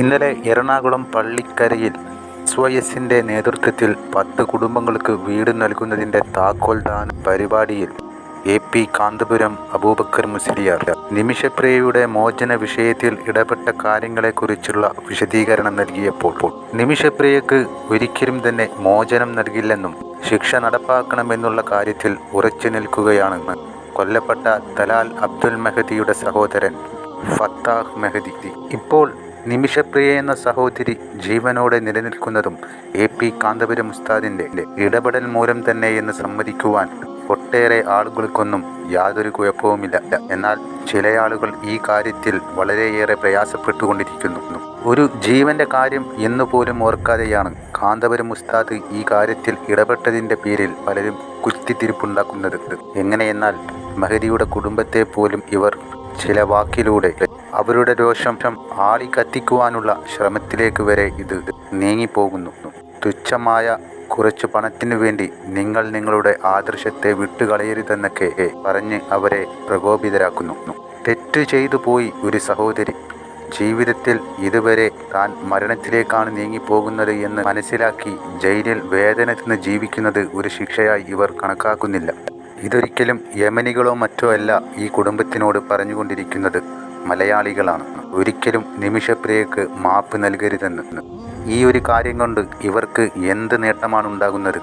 ഇന്നലെ എറണാകുളം പള്ളിക്കരയിൽ സുവയസിന്റെ നേതൃത്വത്തിൽ പത്ത് കുടുംബങ്ങൾക്ക് വീട് നൽകുന്നതിന്റെ താക്കോൽദാന പരിപാടിയിൽ എ പി കാന്തപുരം അബൂബക്കർ മുസ്ലിയാർ. നിമിഷപ്രിയയുടെ മോചന വിഷയത്തിൽ ഇടപെട്ട കാര്യങ്ങളെക്കുറിച്ചുള്ള വിശദീകരണം നൽകിയപ്പോൾ നിമിഷപ്രിയക്ക് ഒരിക്കലും തന്നെ മോചനം നൽകില്ലെന്നും ശിക്ഷ നടപ്പാക്കണമെന്നുള്ള കാര്യത്തിൽ ഉറച്ചു നിൽക്കുകയാണെന്ന് കൊല്ലപ്പെട്ട തലാൽ അബ്ദുൽ മെഹദിയുടെ സഹോദരൻ ഫത്താഹ് മെഹദി. ഇപ്പോൾ നിമിഷപ്രിയ എന്ന സഹോദരി ജീവനോടെ നിലനിൽക്കുന്നതും എ പി കാന്തപുരം ഉസ്താദിന്റെ ഇടപെടൽ മൂലം തന്നെ എന്ന് സമ്മതിക്കുവാൻ ഒട്ടേറെ ആളുകൾക്കൊന്നും യാതൊരു കുഴപ്പവുമില്ല. എന്നാൽ ചില ആളുകൾ ഈ കാര്യത്തിൽ വളരെയേറെ പ്രയാസപ്പെട്ടുകൊണ്ടിരിക്കുന്നു. ഒരു ജീവന്റെ കാര്യം എന്നുപോലും ഓർക്കാതെയാണ് കാന്തപുരം ഉസ്താദ് ഈ കാര്യത്തിൽ ഇടപെട്ടതിന്റെ പേരിൽ പലരും കുത്തിത്തിരിപ്പുണ്ടാക്കുന്നത്. എങ്ങനെയെന്നാൽ മഹരിയുടെ കുടുംബത്തെ പോലും ഇവർ ചില വാക്കിലൂടെ അവരുടെ രോഷം ആളി കത്തിക്കുവാനുള്ള ശ്രമത്തിലേക്ക് വരെ ഇത് നീങ്ങിപ്പോകുന്നു. തുച്ഛമായ കുറച്ച് പണത്തിനു വേണ്ടി നിങ്ങൾ നിങ്ങളുടെ ആദർശത്തെ വിട്ടുകളയരുതെന്നൊക്കെ പറഞ്ഞ് അവരെ പ്രകോപിതരാക്കുന്നു. തെറ്റ് ചെയ്തു പോയി ഒരു സഹോദരി. ജീവിതത്തിൽ ഇതുവരെ താൻ മരണത്തിലേക്കാണ് നീങ്ങിപ്പോകുന്നത് എന്ന് മനസ്സിലാക്കി ജയിലിൽ വേദന ജീവിക്കുന്നത് ഒരു ശിക്ഷയായി ഇവർ കണക്കാക്കുന്നില്ല. ഇതൊരിക്കലും യമനികളോ മറ്റോ അല്ല ഈ കുടുംബത്തിനോട് പറഞ്ഞുകൊണ്ടിരിക്കുന്നത്. മലയാളികളാണ്. ഒരിക്കലും നിമിഷപ്രിയക്ക് മാപ്പ് നൽകരുതെന്ന്. ഈ ഒരു കാര്യം കൊണ്ട് ഇവർക്ക് എന്ത് നേട്ടമാണ് ഉണ്ടാകുന്നത്?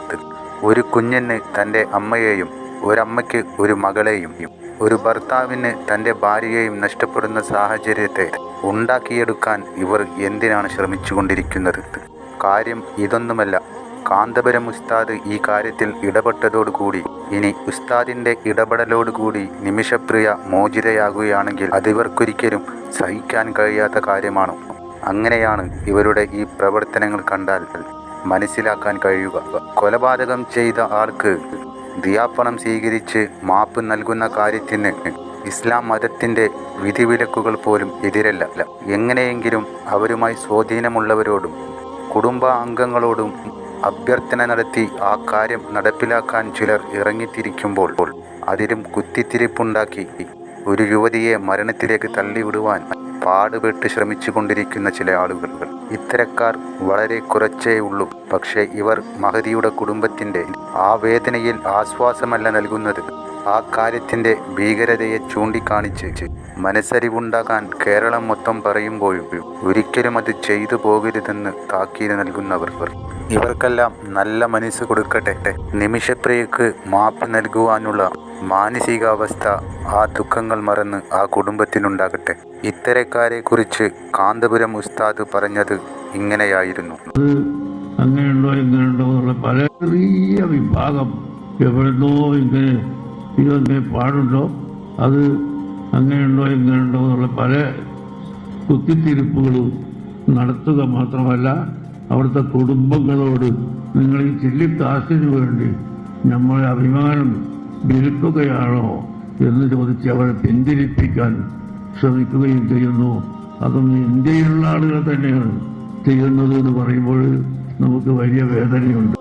ഒരു കുഞ്ഞിന് തന്റെ അമ്മയെയും ഒരമ്മയ്ക്ക് ഒരു മകളെയും ഒരു ഭർത്താവിന് തന്റെ ഭാര്യയെയും നഷ്ടപ്പെടുന്ന സാഹചര്യത്തെ ഉണ്ടാക്കിയെടുക്കാൻ ഇവർ എന്തിനാണ് ശ്രമിച്ചുകൊണ്ടിരിക്കുന്നത്? കാര്യം ഇതൊന്നുമല്ല. കാന്തപുരം ഉസ്താദ് ഈ കാര്യത്തിൽ ഇടപെട്ടതോടുകൂടി ഇനി ഉസ്താദിന്റെ ഇടപെടലോടുകൂടി നിമിഷപ്രിയ മോചിതയാകുകയാണെങ്കിൽ അതിവർക്കൊരിക്കലും സഹിക്കാൻ കഴിയാത്ത കാര്യമാണ്. അങ്ങനെയാണ് ഇവരുടെ ഈ പ്രവർത്തനങ്ങൾ കണ്ടാൽ മനസ്സിലാക്കാൻ കഴിയുക. കൊലപാതകം ചെയ്ത ആൾക്ക് ദിയാപ്പണം സ്വീകരിച്ച് മാപ്പ് നൽകുന്ന കാര്യത്തിന് ഇസ്ലാം മതത്തിന്റെ വിധിവിലക്കുകൾ പോലും എതിരല്ല. എങ്ങനെയെങ്കിലും അവരുമായി സ്വാധീനമുള്ളവരോടും കുടുംബ അംഗങ്ങളോടും അഭ്യർത്ഥന നടത്തി ആ കാര്യം നടപ്പിലാക്കാൻ ചിലർ ഇറങ്ങിത്തിരിക്കുമ്പോൾ അതിലും കുത്തിത്തിരിപ്പുണ്ടാക്കി ഒരു യുവതിയെ മരണത്തിലേക്ക് തള്ളിവിടുവാൻ പാടുപെട്ട് ശ്രമിച്ചുകൊണ്ടിരിക്കുന്ന ചില ആളുകൾ. ഇത്തരക്കാർ വളരെ കുറച്ചേ ഉള്ളൂ. പക്ഷേ ഇവർ മഹതിയുടെ കുടുംബത്തിന്റെ ആ വേദനയിൽ ആശ്വാസമല്ല നൽകുന്നത്. ആ കാര്യത്തിന്റെ ഭീകരതയെ ചൂണ്ടിക്കാണിച്ച് മനസ്സരിവുണ്ടാകാൻ കേരളം മൊത്തം പറയുമ്പോഴും ഒരിക്കലും അത് ചെയ്തു പോകരുതെന്ന് താക്കീത് നൽകുന്നവർ. ഇവർക്കെല്ലാം നല്ല മനസ്സ് കൊടുക്കട്ടെ. നിമിഷപ്രിയക്ക് മാപ്പ് നൽകുവാനുള്ള മാനസികാവസ്ഥ ആ ദുഃഖങ്ങൾ മറന്ന് ആ കുടുംബത്തിനുണ്ടാകട്ടെ. ഇത്തരക്കാരെക്കുറിച്ച് കാന്തപുരം ഉസ്താദ് പറഞ്ഞത് ഇങ്ങനെയായിരുന്നു. അങ്ങനെയുണ്ടോ ഇങ്ങനെയുണ്ടോ പല ചെറിയ വിഭാഗം എവിടുന്നോ ഇങ്ങനെ ഇതൊക്കെ പാടുണ്ടോ? അത് അങ്ങനെയുണ്ടോ ഇങ്ങനെയുണ്ടോ എന്നുള്ള പല കുത്തിത്തിരിപ്പുകളും നടത്തുക മാത്രമല്ല അവിടുത്തെ കുടുംബങ്ങളോട് നിങ്ങൾ ഈ ചില്ലിക്കാശിന് വേണ്ടി നമ്മളെ അഭിമാനം വിൽക്കുകയാണോ എന്ന് ചോദിച്ച് അവരെ പിന്തിരിപ്പിക്കാൻ ശ്രമിക്കുകയും ചെയ്യുന്നു. അതൊന്ന് ഇന്ത്യയിലുള്ള ആളുകൾ തന്നെയാണ് ചെയ്യുന്നത് എന്ന് പറയുമ്പോൾ നമുക്ക് വലിയ വേദനയുണ്ട്.